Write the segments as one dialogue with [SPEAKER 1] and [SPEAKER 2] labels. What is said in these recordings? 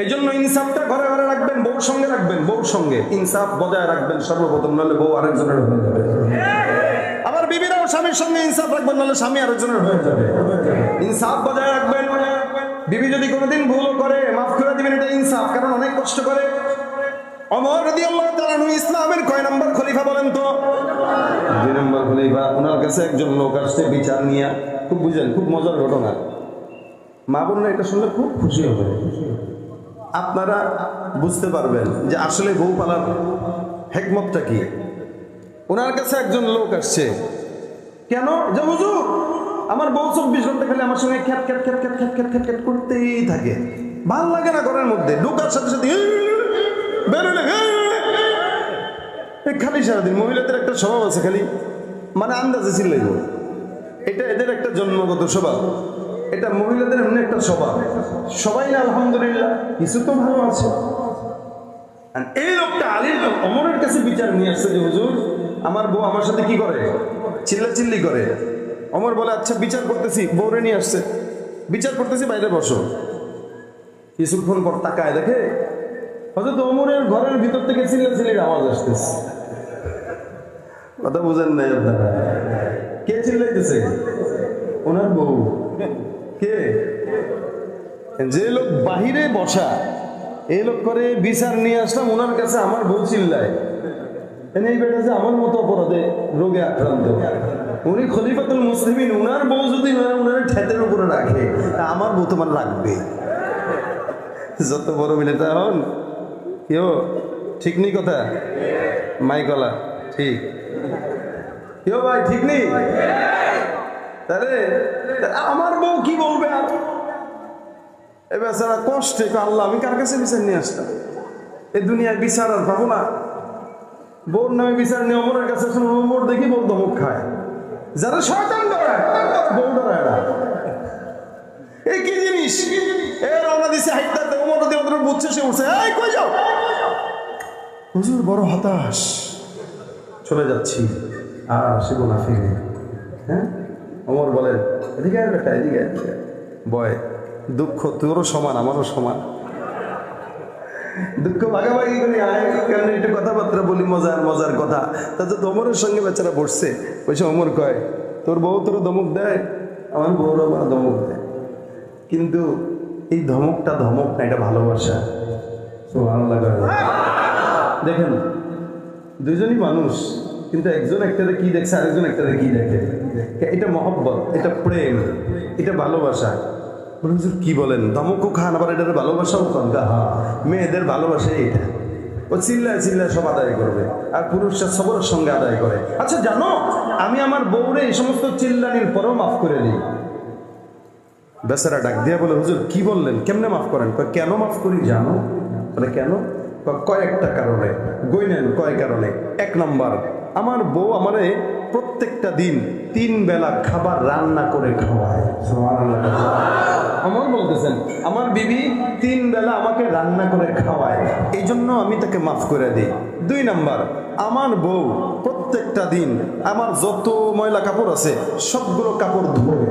[SPEAKER 1] এই জন্য ইনসাফটা ঘরে ঘরে রাখবেন, বউর সঙ্গে রাখবেন, বউর সঙ্গে। ইনসাফ বজায় রাখবেন সর্বপ্রথম, নাহলে বউ আরেকজনের হয়ে যাবে। আবার বিবিরাও স্বামীর সঙ্গে ইনসাফ রাখবেন, নাহলে স্বামী আরেকজনের হয়ে যাবে। ইনসাফ বজায় রাখবেন। বিবি যদি কোনোদিন ভুল করে, মাফ করে দিবেন, এটা ইনসাফ, কারণ অনেক কষ্ট করে। অমর রদি আল্লাহ তালানু ইসলামের কয় নম্বর খলিফা বলেন তো? দুই নম্বর খলিফা ওনার কাছে একজন লোক আসছে বিচার নিয়ে। খুব বুঝেন, খুব মজার ঘটনা। মা বোনরা এটা শুনলে খুব খুশি হবে। আপনারা বুঝতে পারবেন যে আসলে বউ পালার হেকমতটা কি? ওনার কাছে একজন লোক আসছে। কেন? যে হুজুর, আমার বউ চব্বিশ ঘণ্টা খালি আমার সঙ্গে খ্যাট খ্যাট খ্যাট খ্যাট খ্যাট খ্যাট খ্যাট খ্যাট করতেই থাকে। ভালো লাগে না ঘরের মধ্যে। ঢোকার সাথে সাথে বেরোলে খালি সারাদিন মহিলাদের একটা স্বভাব আছে খালি মানে আন্দাজে চিল্লাইব। এটা এদের একটা জন্মগত স্বভাব। এটা মহিলাদের এমনি একটা স্বভাব। সবাই না, আলহামদুলিল্লাহ, কিছু তো ভালো আছে। এই লোকটা আলীর অমরের কাছে বিচার নিয়ে আসছে যে, হুজুর, আমার বউ আমার সাথে কি করে? চিল্লা চিল্লি করে। অমর বলে আচ্ছা বিচার করতেছি। বউরে নিয়ে আসছে। বিচার করতেছি, বাইরে বসো। কিছুক্ষণ পর তাকায় দেখে হয়তো অমরের ঘরের ভিতর থেকে চিল্লা চিল্লির আওয়াজ আসতেছে। কথা বুঝেন নাই আপনারা। কে চিল্লাইতেছে? ওনার বউ। কে? যে লোক বাহিরে বসা, এই লোক করে বিচার নিয়ে আসলাম ওনার কাছে আমার বউ চিল্লায়। এই বেটা যে আমার মতো অপরাধে রোগে আক্রান্ত। উনি খলিফাতুল মুসলিমিন, উনার বউ যদি উনার ঠেতের উপরে রাখে, তা আমার বউ তোমার রাখবে যত বড় মিলে তা হন কেউ ঠিক নেই কথা? মাইকলা ঠিক। কেউ ভাই, ঠিক নেই? তাহলে আমার বউ কি বলবে আর? এ বেচারা কষ্টে আল্লাহ, আমি কার কাছে বিচার নিয়ে আসলাম? এই দুনিয়ায় বিচার আর পাবো না। বোর নামে বিচার নিয়ে অমরের কাছে অমর দেখি বউ ধমক খায়। যারা শয়তান ডরায় বউ ডরায় না। এই কি জিনিস? এ রওনা দিছে হাইটাতে অমর দিয়ে ওদের বুঝছে, সে উঠছে, এই, কই যাও? হুজুর, বড় হতাশ। চলে যাচ্ছি। আর না ফিরে। হ্যাঁ? অমর বলেন এদিকে বেটা এদিকে এদিকে বয় দুঃখ তোরও সমান আমারও সমান। দুঃখ ভাগাভাগি করি আয় কারণ একটু কথাবার্তা বলি মজার মজার কথা। তাতে তোমরের সঙ্গে বেচারা বসছে। বলছে অমর কয় তোর বউ তোর ধমক দেয়? আমার বউর আমার ধমক দেয়। কিন্তু এই ধমকটা ধমক না এটা ভালোবাসা। দেখেন দুজনই মানুষ। কিন্তু একজন একটারে কি দেখছে আরেকজন একটারে কি দেখে? এটা মহব্বত এটা প্রেম এটা ভালোবাসা। হুজুর কি বলেন? ধমকও খান আবার এটার ভালোবাসাও খান? হা মেয়েদের ভালোবাসা এটা ও চিল্লায় চিল্লায় সব আদায় করবে আর পুরুষরা সবরের সঙ্গে আদায় করে। আচ্ছা জানো আমি আমার বউরে এই সমস্ত চিল্লানির পরেও মাফ করে দিই। বেচারা ডাক দিয়া বলে হুজুর কি বললেন? কেমনে মাফ করেন? কেন মাফ করি জানো? মানে কেন? কয়, কয়েকটা কারণে গইনেন কয় কারণে? এক নাম্বার আমার বউ আমারে প্রত্যেকটা দিন তিন বেলা খাবার রান্না করে খাওয়ায়। আমার বলতেছেন আমার বিবি তিন বেলা আমাকে রান্না করে খাওয়ায়। এই জন্য আমি তাকে মাফ করে দিই। দুই নাম্বার আমার বউ প্রত্যেকটা দিন আমার যত ময়লা কাপড় আছে সবগুলো কাপড় ধোয়।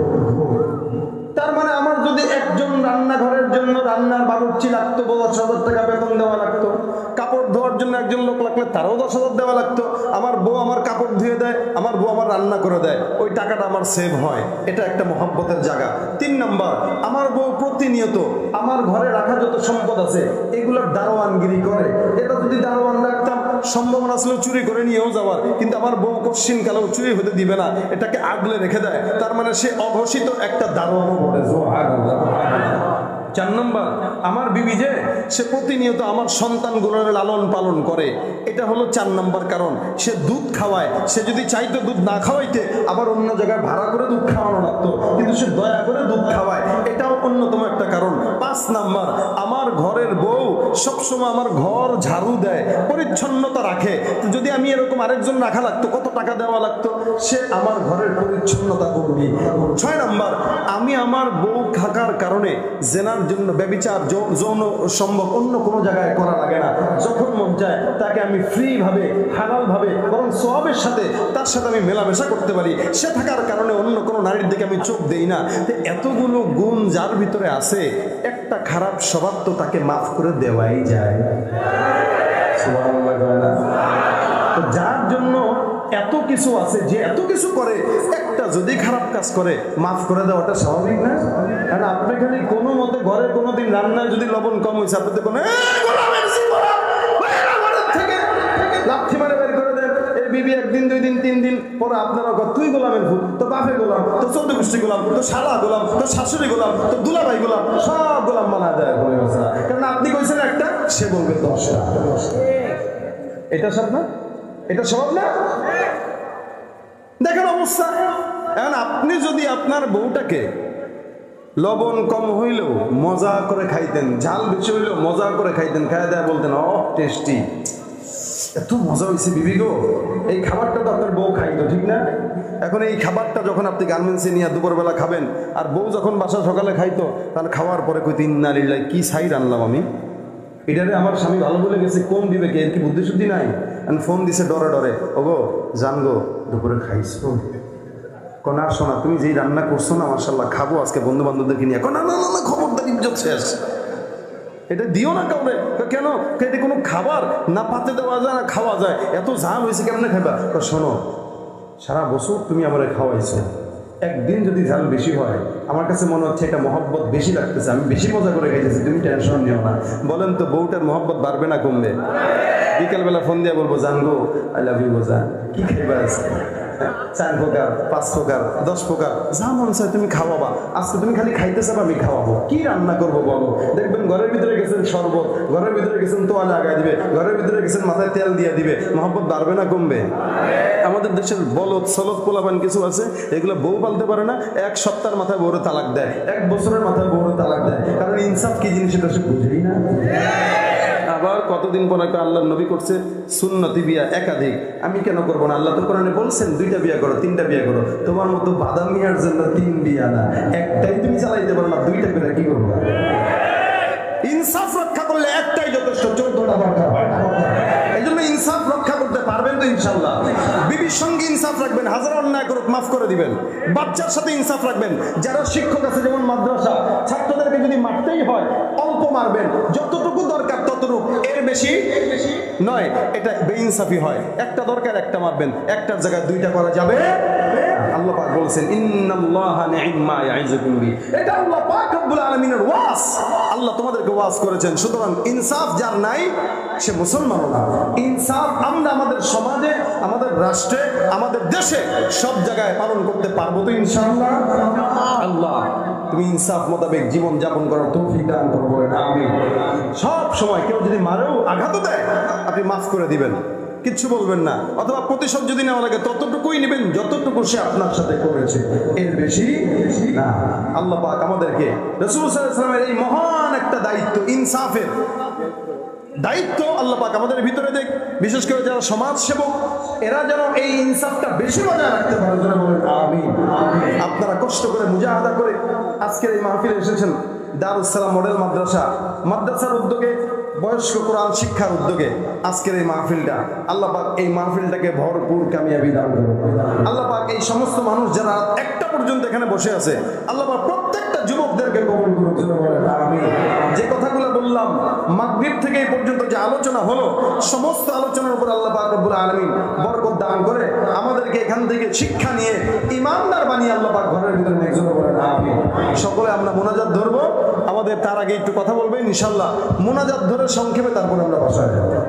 [SPEAKER 1] তার মানে আমার যদি একজন রান্নাঘরের জন্য রান্নার বাবুর্চি লাগতো দশ হাজার টাকা বেতন দেওয়া লাগতো কাপড় ধোয়ার জন্য একজন লোক লাগলে তারও দশ হাজার দেওয়া লাগতো। আমার বউ আমার কাপড় ধুয়ে দেয়, আমার বউ আমার রান্না করে দেয়। ওই টাকাটা আমার সেভ হয়। এটা একটা মহাব্বতের জায়গা। তিন নাম্বার, আমার বউ প্রতিনিয়ত আমার ঘরে রাখা যত সম্পদ আছে, এগুলোর দারোয়ানগিরি করে। এটা যদি দারোয়ান রাখতাম, সম্ভাবনা ছিল চুরি করে নিয়েও যাওয়ার। কিন্তু আমার বউ কশ্চিন কালেও চুরি হতে দিবে না। এটাকে আগলে রেখে দেয়। তার মানে সে অঘোষিত একটা দারোয়ানও বটে চার নম্বর, আমার বিবি যে, সে প্রতিনিয়ত আমার সন্তানগুলোর লালন পালন করে। এটা হলো চার নম্বর কারণ। সে দুধ খাওয়ায়। সে যদি চাইতো দুধ না খাওয়াইতে, আবার অন্য জায়গায় ভাড়া করে দুধ খাওয়ানো লাগতো। কিন্তু সে দয়া করে দুধ খাওয়ায়। এটাও অন্যতম একটা কারণ। পাঁচ নাম্বার, আমার ঘরের বউ সবসময় আমার ঘর ঝাড়ু দেয়, পরিচ্ছন্নতা রাখে। যদি আমি এরকম আরেকজন রাখা লাগতো, কত টাকা দেওয়া লাগতো? সে আমার ঘরের পরিচ্ছন্নতা করবি। ছয় নাম্বার, আমি আমার বউ থাকার কারণে জেনার জন্য ব্যবিচার যৌন সম্ভব অন্য কোনো জায়গায় করা লাগে না। যখন মন চায়, তাকে আমি ফ্রি ভাবে হালাল ভাবে বরং সবের সাথে, তার সাথে আমি মেলামেশা করতে পারি। সে থাকার কারণে অন্য কোনো নারীর দিকে আমি চোখ দেই না। এতগুলো গুণ যার ভিতরে আছে একটা একটা খারাপ স্বভাব তো তাকে মাফ করে দেওয়াই যায়। যার জন্য এত কিছু আছে, যে এত কিছু করে, একটা যদি খারাপ কাজ করে, মাফ করে দেওয়াটা স্বাভাবিক না? কারণ আপনি খালি কোনো মতে ঘরে কোনোদিন রান্নায় যদি লবণ কম হয়েছে আপনি তো কোনো বিবি একদিন দুই দিন তিন দিন পরে আপনারা কয়, তুই গোলামের ফুল তো বাপে গোলাম তো চোদ্দ গোষ্ঠী গোলাম তো শালা গোলাম তো শাশুড়ি গোলাম তো দুলাভাই গোলাম সব গোলাম বানা দেয় করে কারণ আপনি কইছেন একটা সে বলবে দশটা। এটা সব না? এটা সব না? দেখেন অবস্থা। এখন আপনি যদি আপনার বউটাকে লবণ কম হইলেও মজা করে খাইতেন ঝাল বেশি হইলেও মজা করে খাইতেন খাইয়া দেয়া বলতেন অ টেস্টি এত মজা হয়েছে বিবি গো। এই খাবারটা তো আপনার বউ খাইতো ঠিক না? এখন এই খাবারটা যখন আপনি গার্মেন্টসে নিয়ে দুপুরবেলা খাবেন আর বউ যখন বাসা সকালে খাইতো তাহলে খাওয়ার পরে কই তিন নারীলাই কি সাইড আনলাম আমি? এটারে আমার স্বামী ভালো বলে গেছে কোন বিবেকে এর কি বুদ্ধি শুদ্ধি নাই? আমি ফোন দিছে ডরে ডরে ওগো জান গো দুপুরে খাইছো? কোন আর শোনা তুমি যেই রান্না করছ না মার্শাল্লাহ খাব আজকে বন্ধু বান্ধবদেরকে নিয়ে। কোন না না না, না খবরদার ইজ্জত শেষ। এটা দিও না কাউরে কেন? এটা কোনো খাবার? না পাতে দেওয়া যায় না খাওয়া যায়। এত ঝাল হয়েছে কেমনে খাইবা? কয়, শোনো সারা বছর তুমি আমারে খাওয়াইছো। একদিন যদি ঝাল বেশি হয় আমার কাছে মনে হচ্ছে এটা মহব্বত বেশি লাগতেছে আমি বেশি মজা করে খাইতেছি তুমি টেনশন নিও না। বলেন তো বউটার মহব্বত বাড়বে না কমবে? বিকালবেলা ফোন দিয়ে বলব জান গো আই লাভ ইউ জান। কি খাইবা আজকে? চার প্রকার, পাঁচ প্রকার, দশ প্রকার। যা মন চায় তুমি খাওয়াবা। আজকে তুমি খালি খাইতে চাও আমি খাওয়াবো। কি রান্না করব বলো? দেখবেন ঘরের ভিতরে গেছেন শরবত, ঘরের ভিতরে গেছেন তোয়ালে আগায় দিবে, ঘরের ভিতরে গেছেন মাথায় তেল দিয়ে দিবে। মহব্বত বাড়বে না কমবে? আমাদের দেশের বলদ, সলদ, পোলাপান কিছু আছে, এগুলো বউ পালতে পারে না, এক সপ্তাহের মাথায় বউরে তালাক দেয়। এক বছরের মাথায় বউরে তালাক দেয়। কারণ ইনসাফ কি জিনিস, এটা সে বুঝেই না। আবার কতদিন পর আল্লাহ নবী করছে? সুন্নতি বিয়া একাধিক। আমি কেন করব না? আল্লাহ তো কোরআনে বলছেন, দুইটা বিয়া করো, তিনটা বিয়া করো। তোমার মতো বাদাম মিয়ার জন্য তিন বিয়া না। একটাই তুমি চালাইতে পারো না দুইটা করে কি করব? ইনসাফ রক্ষা করলে একটাই যথেষ্ট, চোদ্দটা দরকার। হয় না। পারবেন তো ইনশাল্লাহ বিবির সঙ্গে ইনসাফ রাখবেন, হাজার অন্যায় করুক, মাফ করে দিবেন। বাচ্চার সাথে ইনসাফ রাখবেন। যারা শিক্ষক আছে, যেমন মাদ্রাসা, ছাত্রদেরকে যদি মারতেই হয়, অল্প মারবেন। যতটুকু দরকার ততটুকু। এর বেশি নয়, এটা বেইনসাফি হয়। একটা দরকার, একটা মারবেন। একটার জায়গায় দুইটা করা যাবে। আল্লাহ পাক বলছেন, ইন্নাল্লাহা নি'ম্মা ইয়াইযুকুম এটা আল্লাহ পাক রব্বুল আলামিনের ওয়াজ। আল্লাহ তোমাদেরকে ওয়াজ করেছেন। সুতরাং ইনসাফ যার নাই, সে মুসলমান না। ইনসাফ আমরা আমাদের সমাজে, আমাদের রাষ্ট্রে, আমাদের দেশে সব জায়গায় পালন করতে পারব তো ইনশাআল্লাহ? আল্লাহ, তুমি ইনসাফ মোতাবেক জীবন যাপন করার তৌফিক দান করো বলেন আমি সব সময় কেউ যদি মারেও আঘাত দেয়, আপনি মাফ করে দিবেন। কিচ্ছু বলবেন না। অথবা প্রতিশোধ যদি নেওয়া লাগে, ততটুকুই নেবেন, যতটুকু সে আপনার সাথে করেছে। এর বেশি না। আল্লাহ পাক আমাদেরকে রসুল সাল্লামের এই মহান একটা দায়িত্ব, ইনসাফের দায়িত্ব আল্লাহ পাক আমাদের ভিতরে দেখ। বিশেষ করে যারা সমাজ সেবক এরা যেন এই ইনসাফটা বেশি বজায় রাখতে পারে। আমিন। আপনারা কষ্ট করে মুজাহাদা করে আজকের এই মাহফিলে এসেছেন। দারুসালাম মডেল মাদ্রাসা। মাদ্রাসার উদ্যোগে বয়স্ক কোরআন শিক্ষার উদ্যোগে আজকের এই মাহফিলটা আল্লাপাক এই মাহফিলটাকে ভরপুর কামিয়াবি দান করুন আল্লাপাক এই সমস্ত মানুষ যারা একটা পর্যন্ত এখানে বসে আছে আল্লাপাক প্রত্যেকটা যুবকদেরকে কবুল করুন যে কথাগুলো বললাম, মাগরীব থেকে এই পর্যন্ত যে আলোচনা হলো, সমস্ত আলোচনার উপর আল্লাহ পাক রব্বুল আলামিন বরকত দান করে আমাদেরকে এখান থেকে শিক্ষা নিয়ে ইমানদার বানিয়ে আল্লাহ পাক ঘরের ভিতরে সকলে আমরা মোনাজাত ধরবো। আমাদের তার আগে একটু কথা বলবেন ইনশাল্লাহ মোনাজাত ধরে সংক্ষেপে তারপর আমরা বাসায়